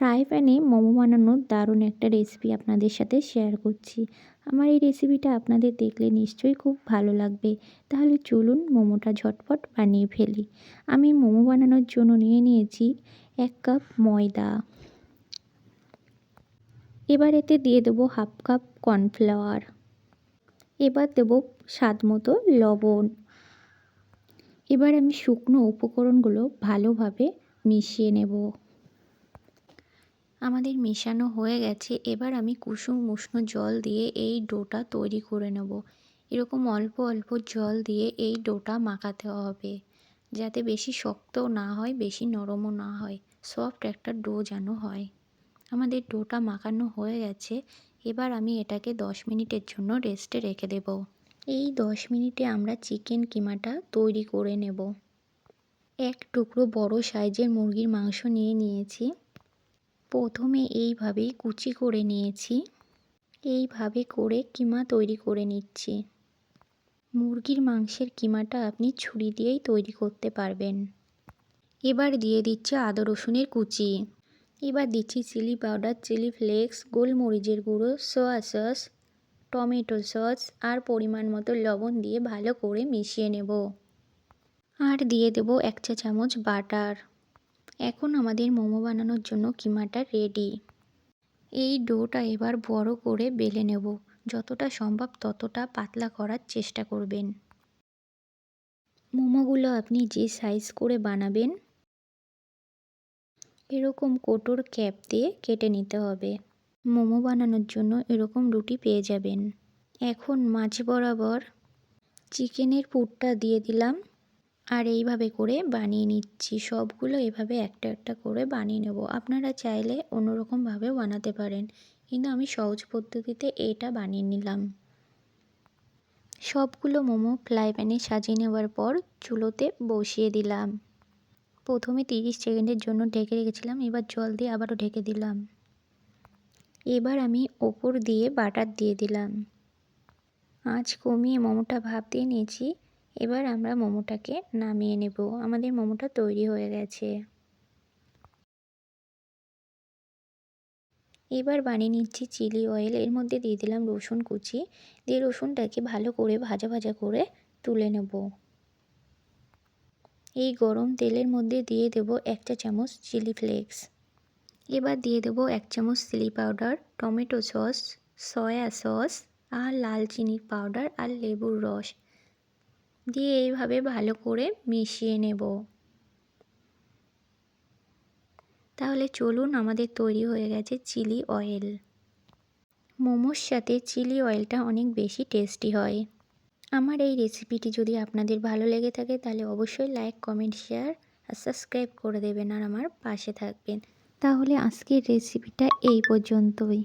Fry প্যানে মোমো বানানোর দারুণ একটা রেসিপি আপনাদের সাথে শেয়ার করছি। আমার এই রেসিপিটা আপনাদের দেখলে নিশ্চয়ই খুব ভালো লাগবে। তাহলে চলুন মোমোটা ঝটপট বানিয়ে ফেলি। আমি মোমো বানানোর জন্য নিয়ে নিয়েছি এক কাপ ময়দা। এবার এতে দিয়ে দেবো হাফ কাপ কর্নফ্লাওয়ার এবার দেবো স্বাদ মতো লবণ। এবার আমি শুকনো উপকরণগুলো ভালোভাবে মিশিয়ে নেব। আমাদের মেশানো হয়ে গেছে, এবার আমি কুসুম উষ্ণ জল দিয়ে এই ডোটা তৈরি করে নেব। এরকম অল্প অল্প জল দিয়ে এই ডোটা মাখাতে হবে, যাতে বেশি শক্তও না হয়, বেশি নরমও না হয়, সফট একটা ডো যেন হয়। আমাদের ডোটা মাখানো হয়ে গেছে, এবার আমি এটাকে দশ মিনিটের জন্য রেস্টে রেখে দেব। এই দশ মিনিটে আমরা চিকেন কিমাটা তৈরি করে নেব। এক টুকরো বড় সাইজের মুরগির মাংস নিয়ে নিয়েছি। প্রথমে এইভাবেই কুচি করে নিয়েছি। এইভাবে করে কিমা তৈরি করে নিচ্ছি। মুরগির মাংসের কিমাটা আপনি ছুরি দিয়েই তৈরি করতে পারবেন। এবার দিয়ে দিচ্ছে আদা রসুনের কুচি। এবার দিচ্ছি চিলি পাউডার, চিলি ফ্লেক্স, গোলমরিচের গুঁড়ো, সোয়া সস, টমেটো সস আর পরিমাণ মতো লবণ দিয়ে ভালো করে মিশিয়ে নেব। আর দিয়ে দেব এক চা চামচ বাটার। এখন আমাদের মোমো বানানোর জন্য কিমাটা রেডি এই ডোটা এবার বড় করে বেলে নেব। যতটা সম্ভব ততটা পাতলা করার চেষ্টা করবেন। মোমোগুলো আপনি যে সাইজ করে বানাবেন, এরকম কোটোর ক্যাপ দিয়ে কেটে নিতে হবে। মোমো বানানোর জন্য এরকম রুটি পেয়ে যাবেন। এখন মাছ বরাবর চিকেনের পুরটা দিয়ে দিলাম। আর এইভাবে করে বানিয়ে নিচ্ছি। সবগুলো এভাবে একটা একটা করে বানিয়ে নেব। আপনারা চাইলে অন্যরকমভাবেও বানাতে পারেন। কিন্তু আমি সহজ পদ্ধতিতে এটা বানিয়ে নিলাম। সবগুলো মোমো ফ্রাই প্যানে সাজিয়ে নেওয়ার পর চুলোতে বসিয়ে দিলাম। প্রথমে তিরিশ সেকেন্ডের জন্য ঢেকে রেখেছিলাম। এবার জল দিয়ে আবারও ঢেকে দিলাম। এবার আমি ওপর দিয়ে বাটার দিয়ে দিলাম। আঁচ কমিয়ে মোমোটা ভাপ দিয়ে নিয়েছি। এবার আমরা মোমোটাকে নামিয়ে নেব। আমাদের মোমোটা তৈরি হয়ে গেছে। এবার বানিয়ে নিচ্ছি চিলি অয়েল। এর মধ্যে দিয়ে দিলাম রসুন কুচি। দিয়ে রসুনটাকে ভালো করে ভাজা ভাজা করে তুলে নেব। এই গরম তেলের মধ্যে দিয়ে দেব এক চা চামচ চিলি ফ্লেক্স। এবার দিয়ে দেব এক চামচ chilli powder, tomato sauce, soya sauce আর লাল চিনির পাউডার আর লেবুর রস। দিয়ে এইভাবে ভালো করে মিশিয়ে নেব। তাহলে চলুন আমাদের তৈরি হয়ে গেছে চিলি অয়েল। মোমোর সাথে চিলি অয়েলটা অনেক বেশি টেস্টি হয়। আমার এই রেসিপিটি যদি আপনাদের ভালো লেগে থাকে তাহলে অবশ্যই লাইক, কমেন্ট, শেয়ার আর সাবস্ক্রাইব করে দেবেন আর আমার পাশে থাকবেন। তাহলে আজকের রেসিপিটা এই পর্যন্তই।